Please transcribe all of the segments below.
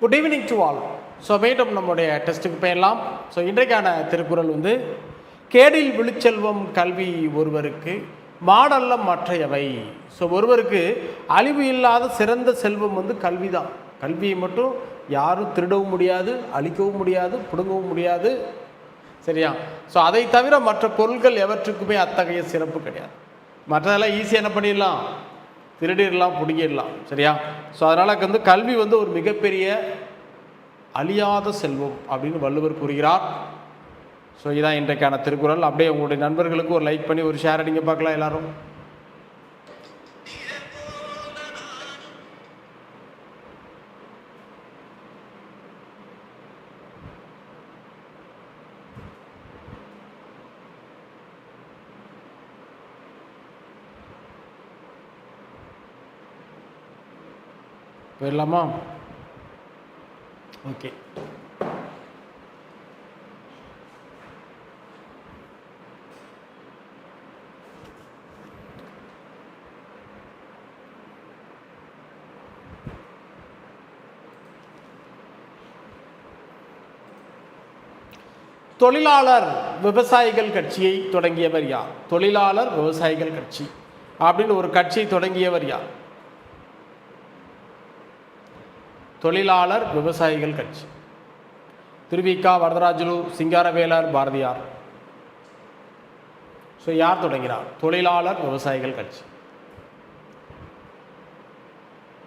Good evening to all so மீண்டும் நம்முடைய டெஸ்ட்டுக்கு போயிடலாம். ஸோ இன்றைக்கான திருக்குறள் வந்து கேடில் விழுச்செல்வம் கல்வி ஒருவருக்கு மாடல்ல மற்றையவை. ஸோ ஒருவருக்கு அழிவு இல்லாத சிறந்த செல்வம் வந்து கல்வி தான் கல்வியை மட்டும் யாரும் திருடவும் முடியாது அழிக்கவும் முடியாது பிடுங்கவும் முடியாது. சரியா? ஸோ அதை தவிர மற்ற பொருட்கள் எவற்றுக்குமே அத்தகைய சிறப்பு கிடையாது. மற்றதெல்லாம் ஈஸியாக என்ன பண்ணிடலாம்? திருடிடலாம் பிடிங்கிடலாம் சரியா? ஸோ அதனால் வந்து கல்வி வந்து ஒரு மிகப்பெரிய அழியாத செல்வம் அப்படின்னு வள்ளுவர் கூறுகிறார். ஸோ இதான் இன்றைக்கான திருக்குறள். அப்படியே உங்களுடைய நண்பர்களுக்கு ஒரு லைக் பண்ணி ஒரு ஷேர் அடிங்க பார்க்கலாம் எல்லாரும். போயிடலாமா? ஓகே. தொழிலாளர் விவசாயிகள் கட்சியை தொடங்கியவர் யார்? தொழிலாளர் விவசாயிகள் கட்சி அப்படின்னு ஒரு கட்சியை தொடங்கியவர் யார்? தொழிலாளர் விவசாயிகள் கட்சி. திருவிக்கா வரதராஜலு சிங்காரவேலர் பாரதியார். ஸோ யார் தொடங்கினார்? தொழிலாளர் விவசாயிகள் கட்சி.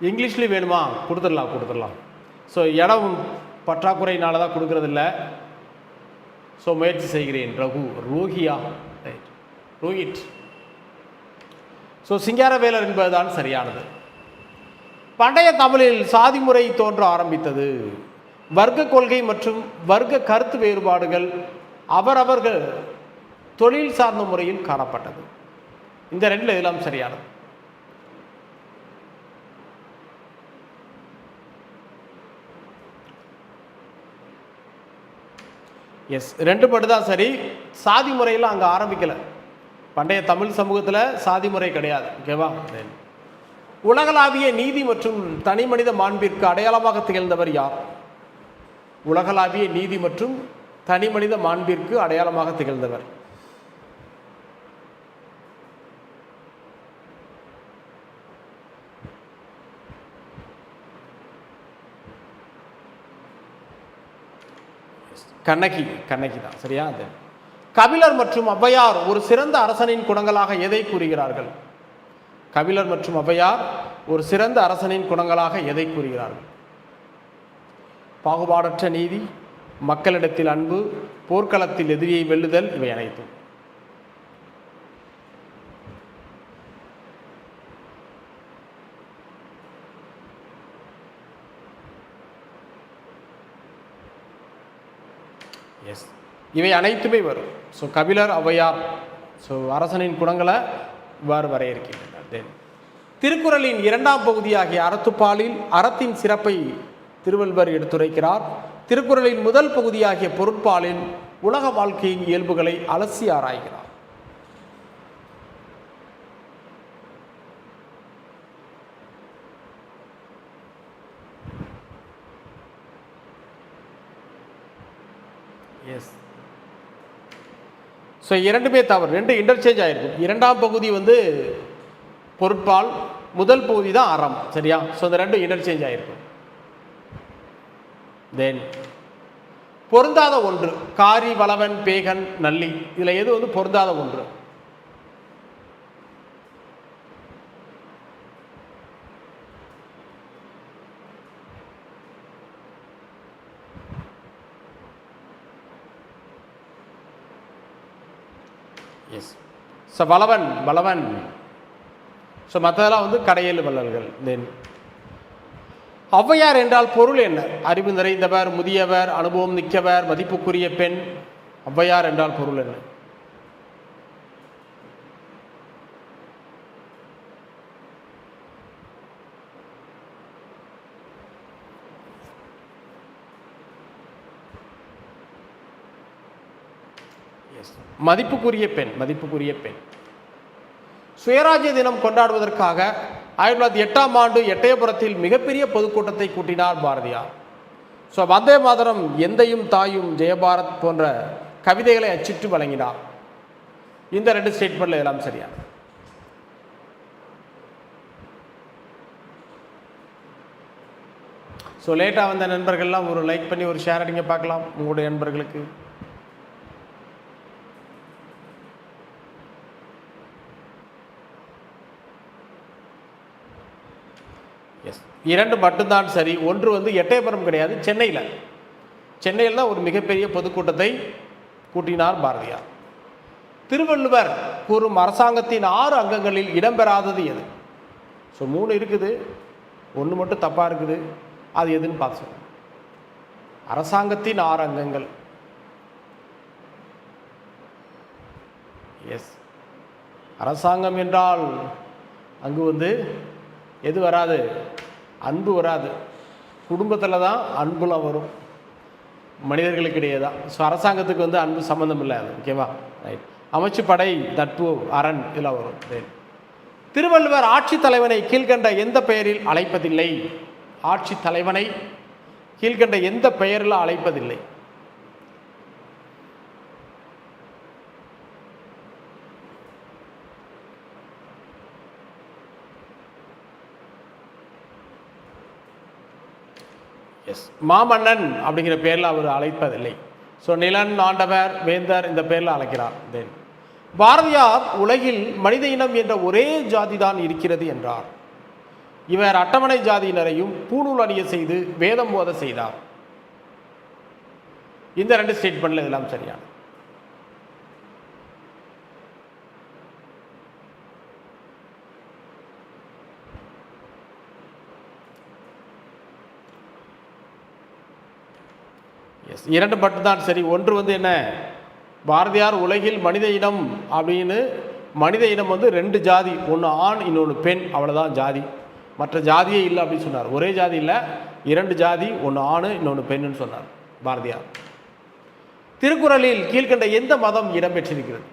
இங்கிலீஷ்லேயும் வேணுமா? கொடுத்துடலாம் கொடுத்துடலாம். ஸோ இடம் பற்றாக்குறையினால தான் கொடுக்கறதில்ல. ஸோ முயற்சி செய்கிறேன். ரகு ரோஹியா ரைட். ரோஹித். ஸோ சிங்காரவேலர் என்பதுதான் சரியானது. பண்டைய தமிழில் சாதி முறை தோன்ற ஆரம்பித்தது. வர்க்க கொள்கை மற்றும் வர்க்க கருத்து வேறுபாடுகள் அவரவர்கள் தொழில் சார்ந்த முறையில் காணப்பட்டது. இந்த ரெண்டில் இதெல்லாம் சரியானது? எஸ் ரெண்டு பட்டு தான் சரி. சாதி முறையில் அங்கே ஆரம்பிக்கலை. பண்டைய தமிழ் சமூகத்தில் சாதி முறை கிடையாது. ஓகேவா உலகளாவிய நீதி மற்றும் தனி மனித மாண்பிற்கு அடையாளமாக திகழ்ந்தவர் யார்? உலகளாவிய நீதி மற்றும் தனி மனித மாண்பிற்கு அடையாளமாக திகழ்ந்தவர். கண்ணகி கண்ணகி தான் சரியா? அது. கபிலர் மற்றும் ஔவையார் ஒரு சிறந்த அரசனின் குணங்களாக எதை கூறுகிறார்கள்? கபிலர் மற்றும் ஔவையார் ஒரு சிறந்த அரசனின் குணங்களாக எதை கூறுகிறார்கள் பாகுபாடற்ற நீதி மக்களிடத்தில் அன்பு போர்க்களத்தில் எதிரியை வெல்லுதல் இவை அனைத்தும். எஸ் இவை அனைத்துமே வரும். ஸோ கபிலர் ஔவையார் ஸோ அரசனின் குணங்களை இவ்வாறு வரையறுக்கின்றனர். தென் திருக்குறளின் இரண்டாம் பகுதியாகிய அறத்துப்பாலில் அறத்தின் சிறப்பை திருவள்ளுவர் எடுத்துரைக்கிறார். திருக்குறளின் முதல் பகுதியாகிய பொருட்பாலில் உலக வாழ்க்கையின் இயல்புகளை அலசி ஆராய்கிறார். எஸ் ஸோ இரண்டுமே தவறு. ரெண்டு இன்டர்சேஞ்ச் ஆயிருக்கும். இரண்டாம் பகுதி வந்து பொருட்பால் முதல் பகுதி தான் அறம். சரியா? ஸோ இந்த ரெண்டும் இன்டர்சேஞ்ச் ஆயிருக்கும். தென் பொருந்தாத ஒன்று காரி வளவன் பேகன் நல்லி இதில் எது வந்து பொருந்தாத ஒன்று? Yes so Valavan Valavan. So மற்றதெல்லாம் வந்து கடையேழு வள்ளல்கள். தென் ஔவையார் என்றால் பொருள் என்ன? அறிவு நிறைந்தவர் முதியவர் அனுபவம் மிக்கவர் மதிப்புக்குரிய பெண் ஔவையார் என்றால் பொருள் என்ன? எஸ் மதிப்புக்குரிய பெண் மதிப்புக்குரிய பெண். சுயராஜ்ய தினம் கொண்டாடுவதற்காக ஆயிரத்தி தொள்ளாயிரத்தி எட்டாம் ஆண்டு எட்டயபுரத்தில் மிகப்பெரிய பொதுக்கூட்டத்தை கூட்டினார் பாரதியார். ஸோ வந்தே மாதரம் எந்தையும் தாயும் ஜெயபாரத் போன்ற கவிதைகளை அச்சிட்டு வழங்கினார். இந்த ரெண்டு ஸ்டேட்மெண்ட்ல எல்லாம் சரியா? ஸோ லேட்டாக வந்த நண்பர்கள்லாம் ஒரு லைக் பண்ணி ஒரு ஷேர் அடிங்க பார்க்கலாம். உங்களுடைய நண்பர்களுக்கு எஸ் இரண்டு மட்டும்தான் சரி. ஒன்று வந்து எட்டயபுரம் கிடையாது சென்னையில். சென்னையில் தான் ஒரு மிகப்பெரிய பொதுக்கூட்டத்தை கூட்டினார் பாரதியார். திருவள்ளுவர் கூறும் அரசாங்கத்தின் ஆறு அங்கங்களில் இடம்பெறாதது எது? ஸோ மூணு இருக்குது. ஒன்று மட்டும் தப்பாக இருக்குது. அது எதுன்னு பார்த்து அரசாங்கத்தின் ஆறு அங்கங்கள். எஸ் அரசாங்கம் என்றால் அங்கு வந்து எது வராது? அன்பு வராது. குடும்பத்தில் தான் அன்புலாம் வரும். மனிதர்களுக்கு இடையே தான். ஸோ அரசாங்கத்துக்கு வந்து அன்பு சம்மந்தம் இல்லை அது. ஓகேவா ரைட் அமைச்சு படை நட்பு அரண் இதெல்லாம் வரும். ரைட் திருவள்ளுவர் ஆட்சி தலைவனை கீழ்கண்ட எந்த பெயரில் அழைப்பதில்லை? ஆட்சி தலைவனை கீழ்கண்ட எந்த பெயரில் அழைப்பதில்லை? எஸ் மாமன்னன் அப்படிங்கிற பேரில் அவர் அழைப்பதில்லை. ஸோ நிலன் ஆண்டவர் வேந்தர் இந்த பேரில் அழைக்கிறார். தென் பாரதியார் உலகில் மனித இனம் என்ற ஒரே ஜாதி தான் இருக்கிறது என்றார். இவர் அட்டவணை ஜாதியினரையும் பூணூல் அணிய செய்து வேதம் போத செய்தார். இந்த ரெண்டு ஸ்டேட்மெண்ட்ல இதெல்லாம் சரியான இரண்டு மட்டும்தான். சரி ஒன்று வந்து என்ன? பாரதியார் உலகில் மனித இனம் அப்படின்னு மனித இனம் வந்து ரெண்டு ஜாதி ஒன்று ஆண் இன்னொன்று பெண் அவ்வளோதான் ஜாதி. மற்ற ஜாதியே இல்லை அப்படின்னு சொன்னார். ஒரே ஜாதி இல்லை இரண்டு ஜாதி ஒன்று ஆண் இன்னொன்று பெண்ணுன்னு சொன்னார் பாரதியார். திருக்குறளில் கீழ்கண்ட எந்த மதம் இடம்பெற்றிருக்கிறது?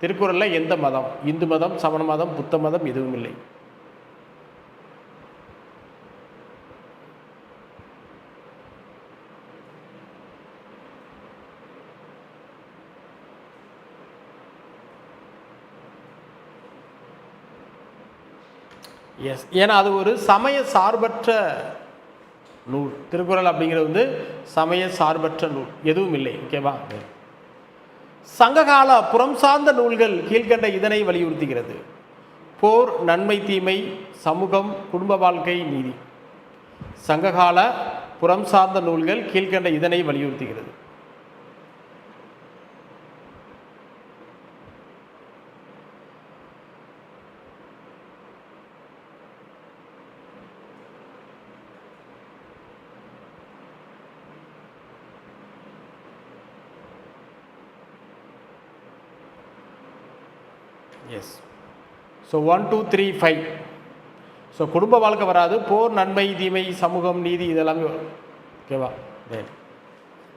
திருக்குறளில் எந்த மதம்? இந்து மதம் சமண மதம் புத்த மதம் எதுவும் இல்லை. எஸ் ஏன்னா அது ஒரு சமய சார்பற்ற நூல். திருக்குறள் அப்படிங்கிறது வந்து சமய சார்பற்ற நூல். எதுவும் இல்லை. ஓகேவா சங்ககால புறம் சார்ந்த நூல்கள் கீழ்கண்ட இதனை வலியுறுத்துகிறது. போர் நன்மை தீமை சமூகம் குடும்ப வாழ்க்கை நீதி. சங்ககால புறம் சார்ந்த நூல்கள் கீழ்கண்ட இதனை வலியுறுத்துகிறது. Yes so one two three five so குடும்ப வாழ்க்கை வராது. போர் நன்மை தீமை சமூகம் நீதி இதெல்லாமே வரும். ஓகேவா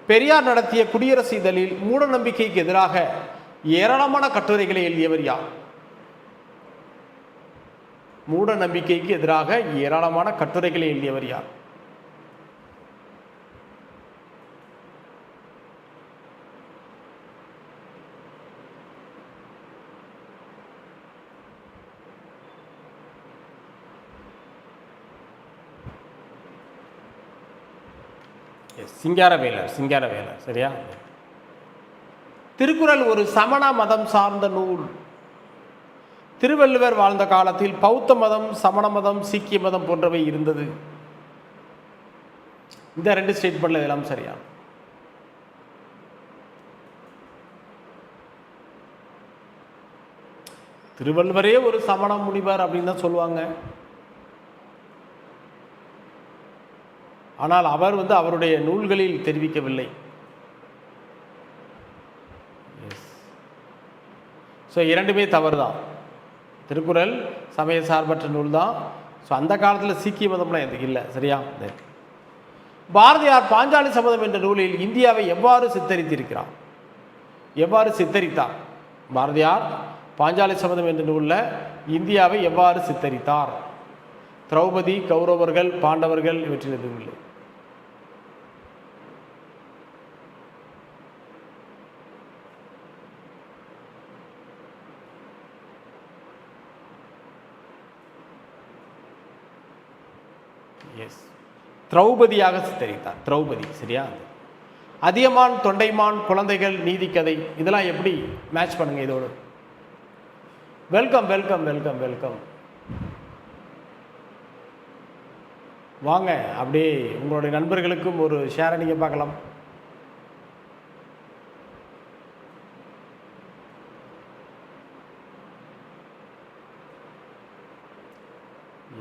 பெரியார் நடத்திய குடியரசு இதழில் மூட நம்பிக்கைக்கு எதிராக ஏராளமான கட்டுரைகளை எழுதியவர் யார்? மூட நம்பிக்கைக்கு எதிராக ஏராளமான கட்டுரைகளை எழுதியவர் யார்? சிங்காரவேலர் சிங்காரவேலர் சரியா? திருக்குறள் ஒரு சமண மதம் சார்ந்த நூல். திருவள்ளுவர் வாழ்ந்த காலத்தில் பௌத்த மதம் சமண மதம் சீக்கிய மதம் போன்றவை இருந்தது. இந்த ரெண்டு ஸ்டேட்மெண்ட்ல இதெல்லாம் சரியா? திருவள்ளுவரே ஒரு சமண முனிவர் அப்படின்னு தான் சொல்லுவாங்க. ஆனால் அவர் வந்து அவருடைய நூல்களில் தெரிவிக்கவில்லை. ஸோ இரண்டுமே தவறு தான் திருக்குறள் சமய சார்பற்ற நூல் தான் ஸோ அந்த காலத்தில் சீக்கிய மதம்லாம் எதுக்கு இல்லை சரியா? பாரதியார் பாஞ்சாலி சபதம் என்ற நூலில் இந்தியாவை எவ்வாறு சித்தரித்திருக்கிறார்? எவ்வாறு சித்தரித்தார்? பாரதியார் பாஞ்சாலி சபதம் என்ற நூலில் இந்தியாவை எவ்வாறு சித்தரித்தார்? திரௌபதி கௌரவர்கள் பாண்டவர்கள் இவற்றில் எதுவும் இல்லை. எஸ் திரௌபதியாக சித்தரித்தார். திரௌபதி சரியா? அதியமான் தொண்டைமான் குழந்தைகள் நீதிக்கதை இதெல்லாம் எப்படி மேட்ச் பண்ணுங்க இதோடு? வெல்கம் வெல்கம் வெல்கம் வெல்கம் வாங்க அப்படியே உங்களுடைய நண்பர்களுக்கும் ஒரு ஷேரை நீங்கள் பார்க்கலாம்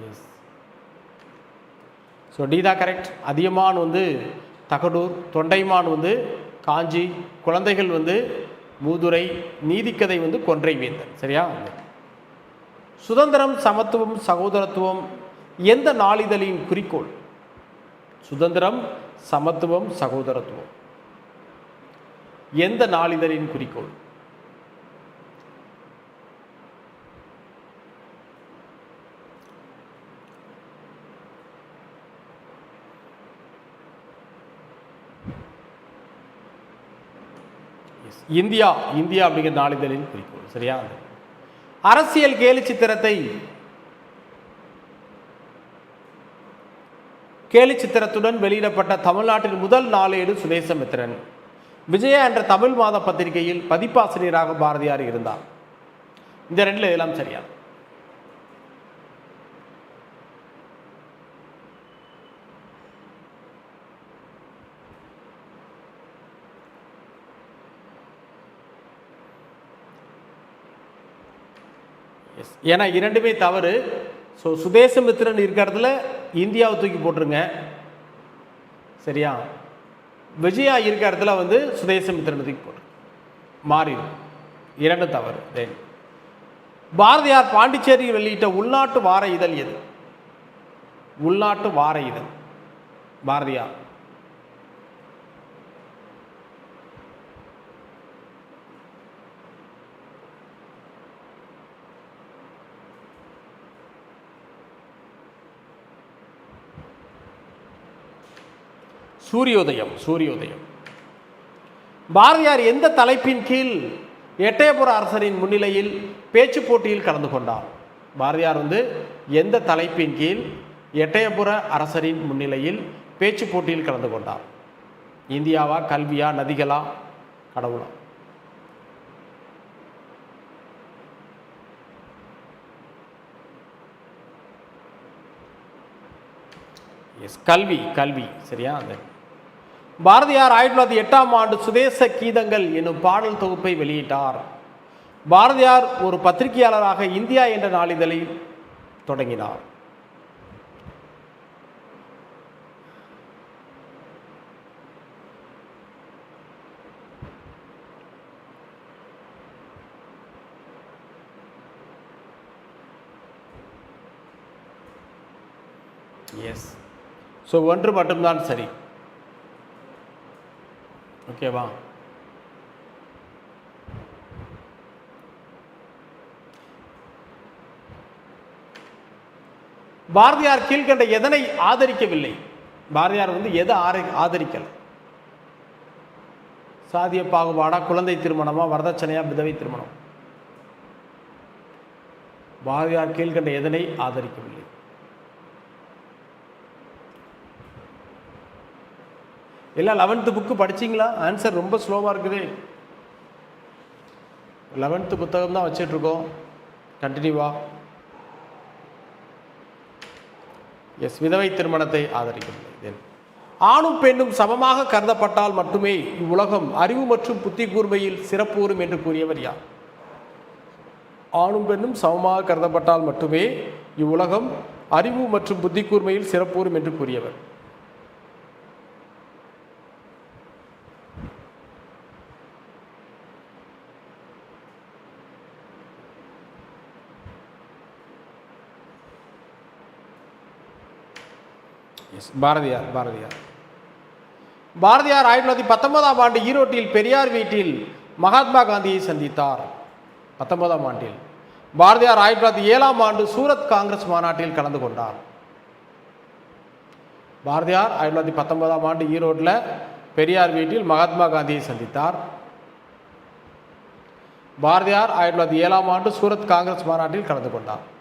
எஸ் ஸோ டி தான் கரெக்ட் அதியமான் வந்து தகடூர் தொண்டைமான் வந்து காஞ்சி குழந்தைகள் வந்து மூதுரை நீதிக்கதை வந்து கொன்றை வேந்தன். சரியா? சுதந்திரம் சமத்துவம் சகோதரத்துவம் எந்த நாளிதழின் குறிக்கோள்? சுதந்திரம் சமத்துவம் சகோதரத்துவம். எந்த நாளிதழின் குறிக்கோள்? இந்தியா இந்தியா அப்படிங்கிற நாளிதழின் குறிக்கோள் சரியா? அரசியல் கேலி சித்திரத்தை கேலி சித்திரத்துடன் வெளியிடப்பட்ட தமிழ்நாட்டின் முதல் நாளேடு சுதேசமித்திரன். விஜயா என்ற தமிழ் மாத பத்திரிகையில் பதிப்பாசிரியராக பாரதியார் இருந்தார். இந்த ரெண்டில் இதெல்லாம் சரியா? ஏன்னா இரண்டுமே தவறு. ஸோ சுதேசமித்திரன் இருக்கிற இடத்துல இந்தியாவை தூக்கி போட்டுருங்க. சரியா? விஜயா இருக்கிற இடத்துல வந்து சுதேசமித்திரன் தூக்கி போட்டு மாறிடும் இரண்டு தவறு. தென் பாரதியார் பாண்டிச்சேரி வெளியிட்ட உள்நாட்டு வார இதழ் எது? உள்நாட்டு வார இதழ். பாரதியார். சூரியோதயம் சூரியோதயம். பாரதியார் எந்த தலைப்பின் கீழ் எட்டயபுர அரசரின் முன்னிலையில் பேச்சு போட்டியில் கலந்து கொண்டார்? பாரதியார் வந்து எந்த தலைப்பின் கீழ் எட்டயபுர அரசரின் முன்னிலையில் பேச்சு போட்டியில் கலந்து கொண்டார்? இந்தியாவா கல்வியா நதிகளா? கடவுளா. எஸ் கல்வி கல்வி. சரியா? அந்த பாரதியார் ஆயிரத்தி தொள்ளாயிரத்தி எட்டாம் ஆண்டு சுதேச கீதங்கள் என்னும் பாடல் தொகுப்பை வெளியிட்டார். பாரதியார் ஒரு பத்திரிகையாளராக இந்தியா என்ற நாளிதழை தொடங்கினார். எஸ் ஸோ ஒன்று மட்டும்தான் சரி. ஓகேவா? பாரதியார் கீழ்கண்ட எதனை ஆதரிக்கவில்லை? பாரதியார் வந்து எதை ஆரை ஆதரிக்கல? சாதிய பாகுபாடா குழந்தை திருமணமா வரதட்சணையா விதவை திருமணம்? பாரதியார் கீழ்கண்ட எதனை ஆதரிக்கவில்லை? எல்லாம் லெவன்த்து புக்கு படிச்சிங்களா? ஆன்சர் ரொம்ப ஸ்லோவாக இருக்குது. லெவன்த்து புத்தகம் தான் வச்சிட்ருக்கோம் கண்டினியூவா எஸ் விதவை திருமணத்தை ஆதரிக்கிறது ஆணும் பெண்ணும் சமமாக கருதப்பட்டால் மட்டுமே இவ்வுலகம் அறிவு மற்றும் புத்தி கூர்மையில் சிறப்பூறும் என்று கூறியவர் யார்? ஆணும் பெண்ணும் சமமாக கருதப்பட்டால் மட்டுமே இவ்வுலகம் அறிவு மற்றும் புத்தி கூர்மையில் சிறப்பூறும் என்று கூறியவர். பாரதியார் பாரதியார். பாரதியார் ஆயிரத்தி தொள்ளாயிரத்தி பத்தொன்பதாம் ஆண்டு ஈரோட்டில் பெரியார் வீட்டில் மகாத்மா காந்தியை சந்தித்தார். பத்தொன்பதாம் ஆண்டில். பாரதியார் ஆயிரத்தி தொள்ளாயிரத்தி ஏழாம் ஆண்டு சூரத் காங்கிரஸ் மாநாட்டில் கலந்து கொண்டார். பாரதியார் ஆயிரத்தி தொள்ளாயிரத்தி பத்தொன்பதாம் ஆண்டு ஈரோட்டில் பெரியார் வீட்டில் மகாத்மா காந்தியை சந்தித்தார். பாரதியார் ஆயிரத்தி தொள்ளாயிரத்தி ஏழாம் ஆண்டு சூரத் காங்கிரஸ் மாநாட்டில் கலந்து கொண்டார்.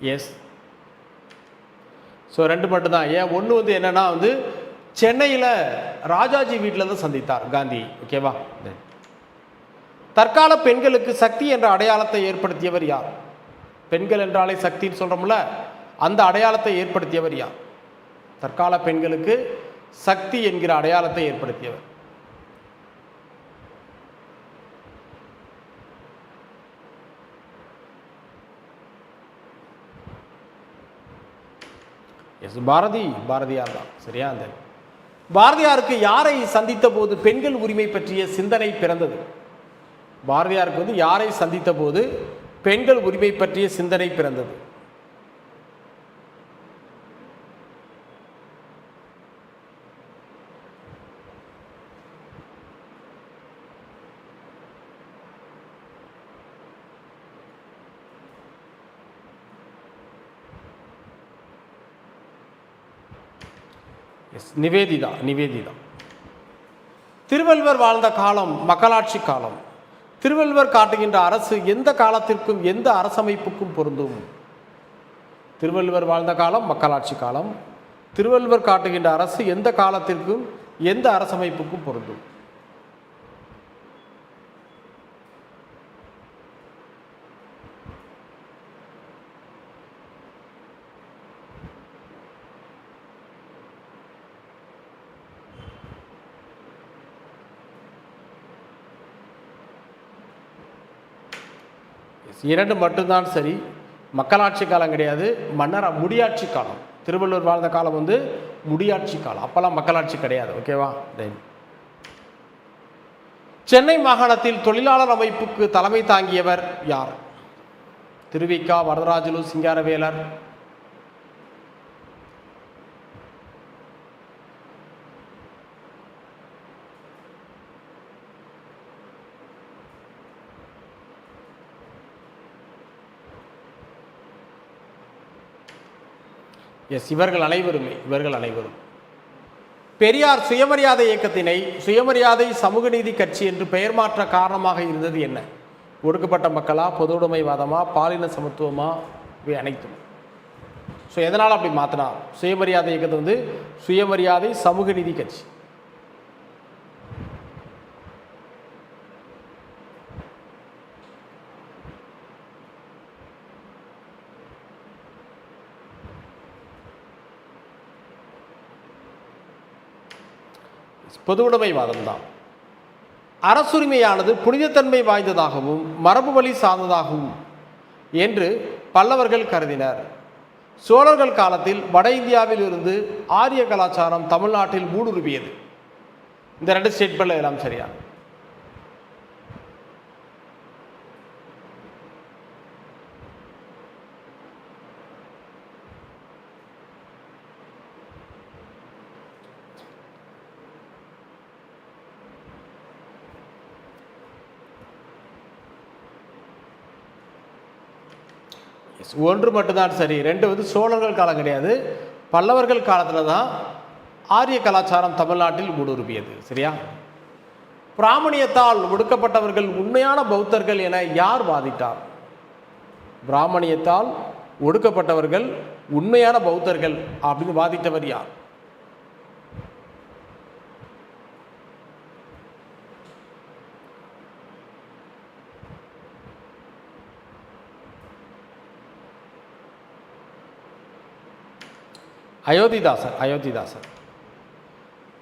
எஸ் ஸோ ரெண்டு மட்டும்தான். ஏன்? ஒன்று வந்து என்னன்னா வந்து சென்னையில் ராஜாஜி வீட்டில் தான் சந்தித்தார் காந்தி. ஓகேவா. தற்கால பெண்களுக்கு சக்தி என்ற அடையாளத்தை ஏற்படுத்தியவர் யார்? பெண்கள் என்றாலே சக்தின்னு சொல்கிறோம்ல அந்த அடையாளத்தை ஏற்படுத்தியவர் யார்? தற்கால பெண்களுக்கு சக்தி என்கிற அடையாளத்தை ஏற்படுத்தியவர். எஸ் பாரதி பாரதியார் தான். சரியா? அந்த பாரதியாருக்கு யாரை சந்தித்த போது பெண்கள் உரிமை பற்றிய சிந்தனை பிறந்தது? பாரதியாருக்கு வந்து யாரை சந்தித்த போது பெண்கள் உரிமை பற்றிய சிந்தனை பிறந்தது? நிவேதிதா நிவேதிதா. திருவள்ளுவர் வாழ்ந்த காலம் மக்களாட்சி காலம். திருவள்ளுவர் காட்டுகின்ற அரசு எந்த காலத்திற்கும் எந்த அரசமைப்புக்கும் பொருந்தும். திருவள்ளுவர் வாழ்ந்த காலம் மக்களாட்சி காலம். திருவள்ளுவர் காட்டுகின்ற அரசு எந்த காலத்திற்கும் எந்த அரசமைப்புக்கும் பொருந்தும். இரண்டு மட்டும்தான் சரி. மக்களாட்சி காலம் கிடையாது. மன்னர் முடியாட்சி காலம். திருவள்ளுவர் வாழ்ந்த காலம் வந்து முடியாட்சி காலம். அப்போல்லாம் மக்களாட்சி கிடையாது. ஓகேவா தென் சென்னை மாகாணத்தில் தொழிலாளர் அமைப்புக்கு தலைமை தாங்கியவர் யார்? திருவிக்கா வரதராஜலு சிங்காரவேலர். எஸ் இவர்கள் அனைவருமே இவர்கள் அனைவரும். பெரியார் சுயமரியாதை இயக்கத்தினை சுயமரியாதை சமூக நீதி கட்சி என்று பெயர் மாற்ற காரணமாக இருந்தது என்ன? ஒடுக்கப்பட்ட மக்களா பொதுவுடைமைவாதமா பாலின சமத்துவமா? இவை அனைத்தும். ஸோ எதனால் அப்படி மாற்றினார் சுயமரியாதை இயக்கத்தை வந்து சுயமரியாதை சமூக நீதி கட்சி. பொதுவுடைமைவாதம் தான் அரசுரிமையானது புனிதத்தன்மை வாய்ந்ததாகவும் மரபு வழி சார்ந்ததாகவும் என்று பல்லவர்கள் கருதினர். சோழர்கள் காலத்தில் வட இந்தியாவில் இருந்து ஆரிய கலாச்சாரம் தமிழ்நாட்டில் ஊடுருவியது. இந்த ரெண்டு ஸ்டேட்மெண்ட்ல எல்லாம் சரியா? ஒன்று மட்டும்தான் சரி. ரெண்டு வந்து சோழர்கள் காலம் கிடையாது. பல்லவர்கள் காலத்தில் தான் ஆரிய கலாச்சாரம் தமிழ்நாட்டில் ஊடுருவியது. சரியா? பிராமணியத்தால் ஒடுக்கப்பட்டவர்கள் உண்மையான பௌத்தர்கள் என யார் வாதிட்டார்? பிராமணியத்தால் ஒடுக்கப்பட்டவர்கள் உண்மையான பௌத்தர்கள் அப்படின்னு வாதிட்டவர் யார்? அயோத்திதாசர் அயோத்திதாசர்.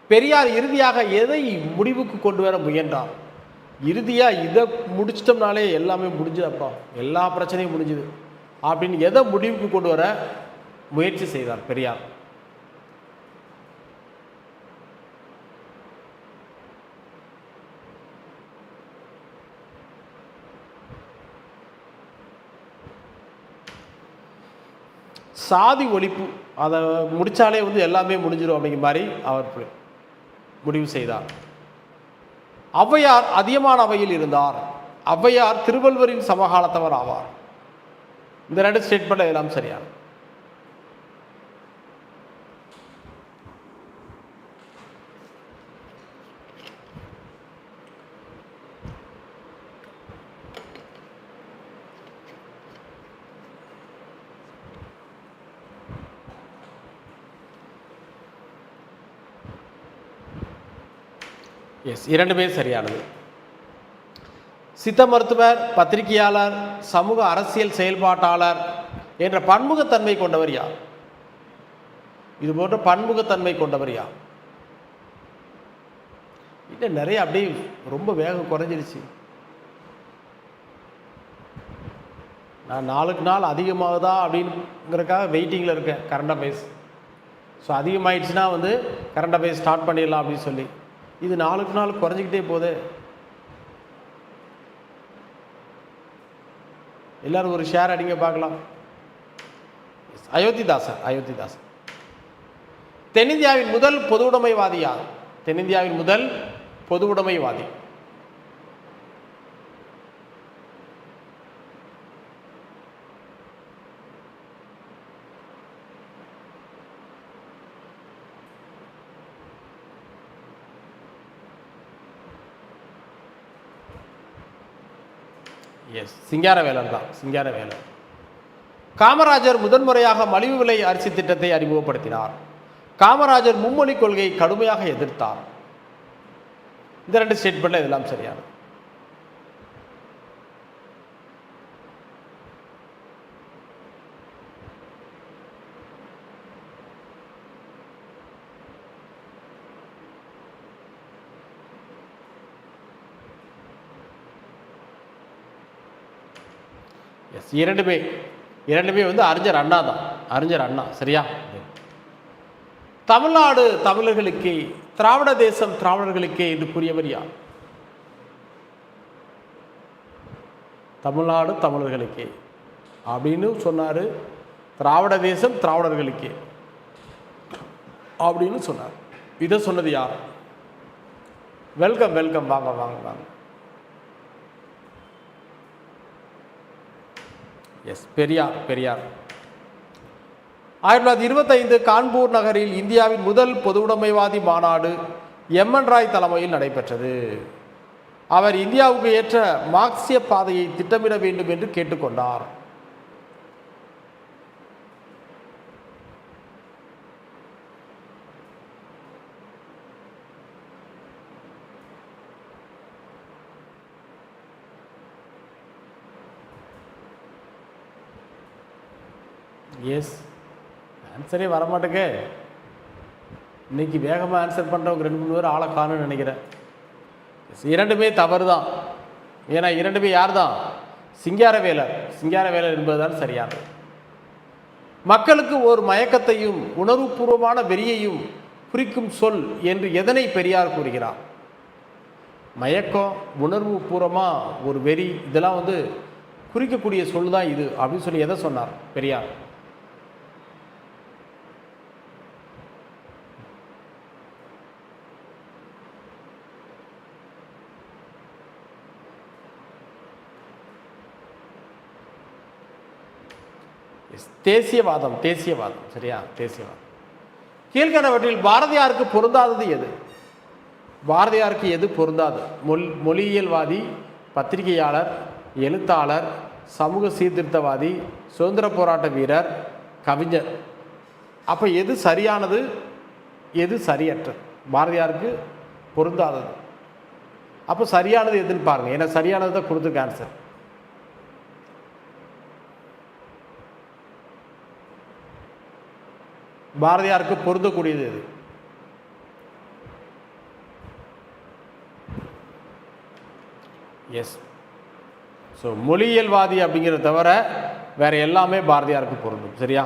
பெரியார் இறுதியாக எதை முடிவுக்கு கொண்டு வர முயன்றார்? இறுதியாக இதை முடிச்சிட்டோம்னாலே எல்லாமே முடிஞ்சதப்பா. எல்லா பிரச்சனையும் முடிஞ்சுது. அப்படின்னு எதை முடிவுக்கு கொண்டு வர முயற்சி செய்தார் பெரியார்? சாதி ஒழிப்பு. அதை முடித்தாலே வந்து எல்லாமே முடிஞ்சிடும் அப்படிங்கிற மாதிரி அவர் முடிவு செய்தார். ஔவையார் அதிகமான அவையில் இருந்தார். ஔவையார் திருவள்ளுவரின் சமகாலத்தவர் ஆவார். இந்த ரெண்டு ஸ்டேட்மெண்ட் எல்லாம் சரியான எஸ் இரண்டுமே சரியானது. சித்த மருத்துவர் பத்திரிகையாளர் சமூக அரசியல் செயல்பாட்டாளர் என்ற பன்முகத்தன்மை கொண்டவர் யார்? இது போன்ற பன்முகத்தன்மை கொண்டவர் யார்? இன்னும் நிறைய அப்படியே ரொம்ப வேகம் குறைஞ்சிருச்சு. நான் நாளுக்கு நாள் அதிகமாகுதா அப்படிங்கிறதுக்காக வெயிட்டிங்கில் இருக்கேன் கரண்ட் அஃபேர்ஸ் ஸோ அதிகமாயிடுச்சுன்னா வந்து கரண்ட் அஃபேர்ஸ் ஸ்டார்ட் பண்ணிடலாம் அப்படின்னு சொல்லி. இது நாளுக்கு நாள் குறைஞ்சிக்கிட்டே போதே எல்லாரும் ஒரு ஷேர் அடிங்க பார்க்கலாம். அயோத்திதாசன் அயோத்திதாசன் தென்னிந்தியாவின் முதல் பொதுவுடைமைவாதி யார் தென்னிந்தியாவின் முதல் பொதுவுடைமைவாதி எஸ் சிங்கார வேலன் தான் சிங்கார சிங்காரவேலர் காமராஜர் முதன்முறையாக மலிவு விலை அரிசி திட்டத்தை அறிமுகப்படுத்தினார். காமராஜர் மும்மொழி கொள்கையை கடுமையாக எதிர்த்தார். இந்த ரெண்டு ஸ்டேட்மெண்ட்டில் இதெல்லாம் சரியானது. இரண்டுமே. இரண்டுமே வந்து அறிஞர் அண்ணா தான். அறிஞர் அண்ணா சரியா? தமிழ்நாடு தமிழர்களுக்கே திராவிட தேசம் திராவிடர்களுக்கே இது கூறியவர் யார்? தமிழ்நாடு தமிழர்களுக்கே. அப்படின்னு சொன்னார் திராவிட தேசம் திராவிடர்களுக்கே. அப்படின்னு சொன்னார். இதை சொன்னது யார்? வெல்கம் வெல்கம் வாங்க வாங்க வாங்க. எஸ் பெரியார் பெரியார். ஆயிரத்தி தொள்ளாயிரத்தி இருபத்தைந்து கான்பூர் நகரில் இந்தியாவின் முதல் பொதுவுடைமைவாதி மாநாடு எம்என் ராய் தலைமையில் நடைபெற்றது. அவர் இந்தியாவுக்கு ஏற்ற மார்க்சிய பாதையை திட்டமிட வேண்டும் என்று கேட்டுக்கொண்டார். எஸ் ஆன்சரே வரமாட்டேங்க இன்னைக்கு வேகமாக ஆன்சர் பண்ணுறவங்க ரெண்டு மூணு பேர் ஆளை காணும்னு நினைக்கிறேன். இரண்டுமே தவறு தான் ஏன்னா இரண்டுமே யார் தான் சிங்காரவேலர். சிங்காரவேலர் என்பதுதான் சரியானது மக்களுக்கு ஒரு மயக்கத்தையும் உணர்வுபூர்வமான வெறியையும் குறிக்கும் சொல் என்று எதனை பெரியார் கூறுகிறார்? மயக்கம் உணர்வு பூர்வமாக ஒரு வெறி இதெல்லாம் வந்து குறிக்கக்கூடிய சொல் தான் இது அப்படின்னு சொல்லி எதை சொன்னார்? பெரியார் எஸ் தேசியவாதம் தேசியவாதம் சரியா? தேசியவாதம். கீழ்கண்டவற்றில் பாரதியாருக்கு பொருந்தாதது எது? பாரதியாருக்கு எது பொருந்தாது? மொல் மொழியியல்வாதி பத்திரிகையாளர் எழுத்தாளர் சமூக சீர்திருத்தவாதி சுதந்திர போராட்ட வீரர் கவிஞர். அப்போ எது சரியானது? எது சரியற்றது? பாரதியாருக்கு பொருந்தாதது. அப்போ சரியானது எதுன்னு பாருங்கள் ஏன்னா சரியானது தான் கொடுத்துருக்க ஆன்சர் பாரதியாருக்கு பொருந்தக்கூடியது இது. எஸ் ஸோ மொழியியல்வாதி அப்படிங்கிறத தவிர வேற எல்லாமே பாரதியாருக்கு பொருந்தும். சரியா?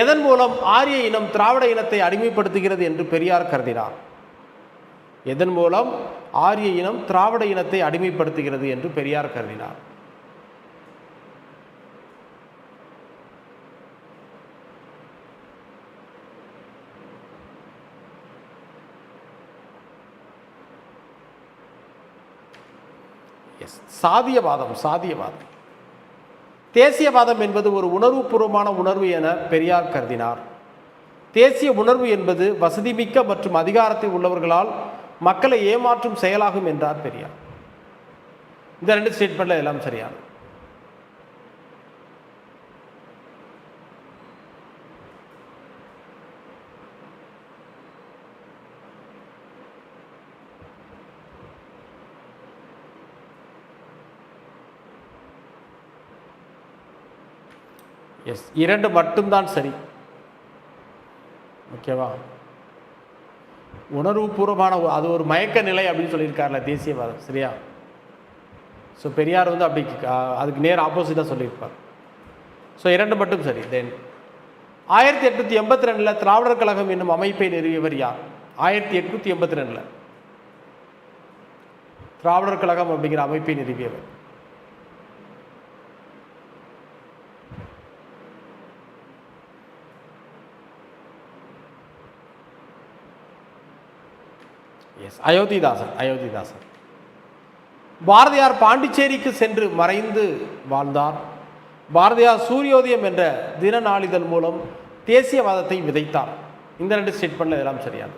எதன் மூலம் ஆரிய இனம் திராவிட இனத்தை அடிமைப்படுத்துகிறது என்று பெரியார் கருதினார்? எதன் மூலம் ஆரிய இனம் திராவிட இனத்தை அடிமைப்படுத்துகிறது என்று பெரியார் கருதினார் எஸ் சாதியவாதம் சாதியவாதம். தேசியவாதம் என்பது ஒரு உணர்வுபூர்வமான உணர்வு என பெரியார் கருதினார். தேசிய உணர்வு என்பது வசதிமிக்க மற்றும் அதிகாரத்தில் உள்ளவர்களால் மக்களை ஏமாற்றும் செயலாகும் என்றார் பெரியார். இந்த ரெண்டு ஸ்டேட்மெண்ட்டில் எல்லாம் சரியானது எஸ் இரண்டு மட்டும்தான் சரி. ஓகேவா உணர்வுபூர்வமான அது ஒரு மயக்க நிலை அப்படின்னு சொல்லியிருக்காருல தேசியவாதம் சரியா? ஸோ பெரியார் வந்து அப்படி அதுக்கு நேர் ஆப்போசிட்டாக சொல்லியிருப்பார். ஸோ இரண்டு மட்டும் சரி தென் ஆயிரத்தி எட்நூற்றி எண்பத்தி ரெண்டில் திராவிடர் கழகம் என்னும் அமைப்பை நிறுவியவர் யார்? ஆயிரத்தி எட்நூற்றி எண்பத்தி ரெண்டில். திராவிடர் கழகம் அப்படிங்கிற அமைப்பை நிறுவியவர். எஸ் அயோத்திதாசன் அயோத்திதாசன் பாரதியார் பாண்டிச்சேரிக்கு சென்று மறைந்து வாழ்ந்தார். பாரதியார் சூரியோதயம் என்ற தின நாளிதழ் மூலம் தேசியவாதத்தை விதைத்தார். இந்த ரெண்டு ஸ்டேட்மெண்ட்ல இதெல்லாம் சரியாது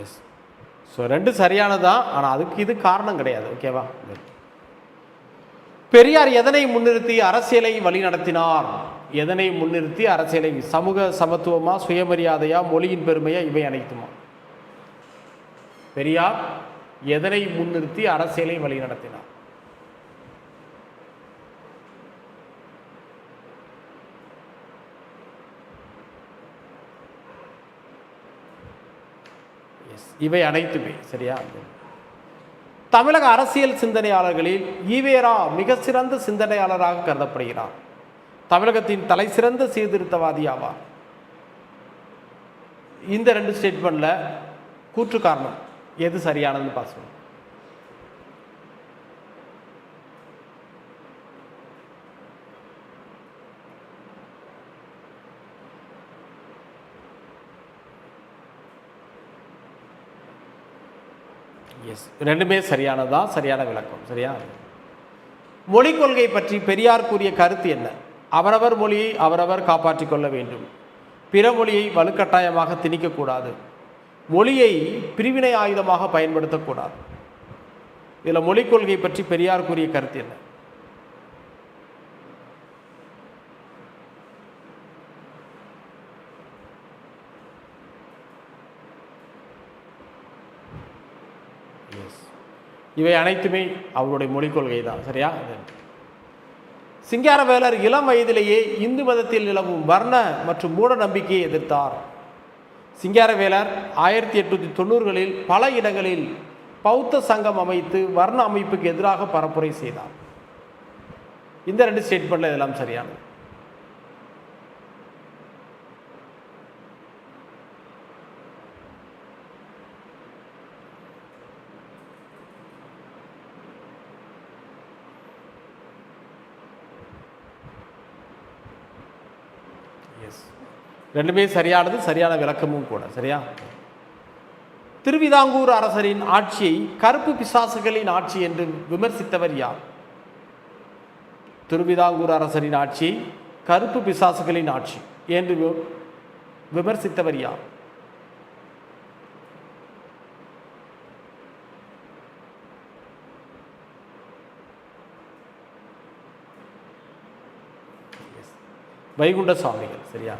எஸ் ஸோ ரெண்டு சரியானதான் ஆனால் அதுக்கு இது காரணம் கிடையாது. ஓகேவா பெரியார் எதனை முன்னிறுத்தி அரசியலை வழிநடத்தினார்? எதனை முன்னிறுத்தி அரசியலை? சமூக சமத்துவமா சுயமரியாதையா மொழியின் பெருமையா? இவை அனைத்துமா? பெரியார் எதனை முன்னிறுத்தி அரசியலை வழிநடத்தினார் எஸ் இவை அனைத்துமே சரியா? தமிழக அரசியல் சிந்தனையாளர்களில் ஈவேரா மிக சிறந்த சிந்தனையாளராக கருதப்படுகிறார். தமிழகத்தின் தலை சிறந்த சீர்திருத்தவாதி ஆவார். இந்த ரெண்டு ஸ்டேட்மெண்ட்ல கூற்று காரணம் எது சரியானதுன்னு பார்க்கணும் எஸ் ரெண்டுமே சரியானதுதான் சரியான விளக்கம். சரியா? மொழி கொள்கை பற்றி பெரியார் கூறிய கருத்து என்ன? அவரவர் மொழியை அவரவர் காப்பாற்றிக் கொள்ள வேண்டும். பிற மொழியை வலுக்கட்டாயமாக திணிக்கக்கூடாது மொழியை பிரிவினை ஆயுதமாக பயன்படுத்தக்கூடாது இதில் மொழிக் கொள்கை பற்றி பெரியார் கூறிய கருத்து என்ன எஸ் இவை அனைத்துமே அவருடைய மொழிக் கொள்கை தான் சரியா சிங்காரவேலர் இளம் வயதிலேயே இந்து மதத்தில் நிலவும் வர்ண மற்றும் மூட நம்பிக்கையை எதிர்த்தார். சிங்காரவேலர் ஆயிரத்தி எட்நூற்றி தொண்ணூறுகளில் பல இடங்களில் பௌத்த சங்கம் அமைத்து வர்ண அமைப்புக்கு எதிராக பரப்புரை செய்தார். இந்த ரெண்டு ஸ்டேட்மெண்ட்டில் இதெல்லாம் சரியானது. எஸ் ரெண்டுமே சரியானது சரியான விளக்கமும் கூட சரியா? திருவிதாங்கூர் அரசரின் ஆட்சியை கருப்பு பிசாசுகளின் ஆட்சி என்று விமர்சித்தவர் யார்? திருவிதாங்கூர் அரசரின் ஆட்சியை கருப்பு பிசாசுகளின் ஆட்சி என்று விமர்சித்தவர் யார்? வைகுண்ட சுவாமிகள் சரியா?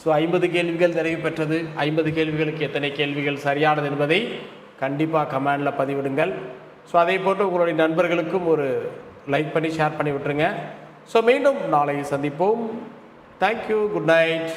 ஸோ ஐம்பது கேள்விகள் நிறைவு பெற்றது. ஐம்பது கேள்விகளுக்கு எத்தனை கேள்விகள் சரியானது என்பதை கண்டிப்பாக கமெண்டில் பதிவிடுங்கள். ஸோ அதே போட்டு உங்களுடைய நண்பர்களுக்கும் ஒரு லைக் பண்ணி ஷேர் பண்ணி விட்டுருங்க. ஸோ மீண்டும் நாளை சந்திப்போம். Thank you good night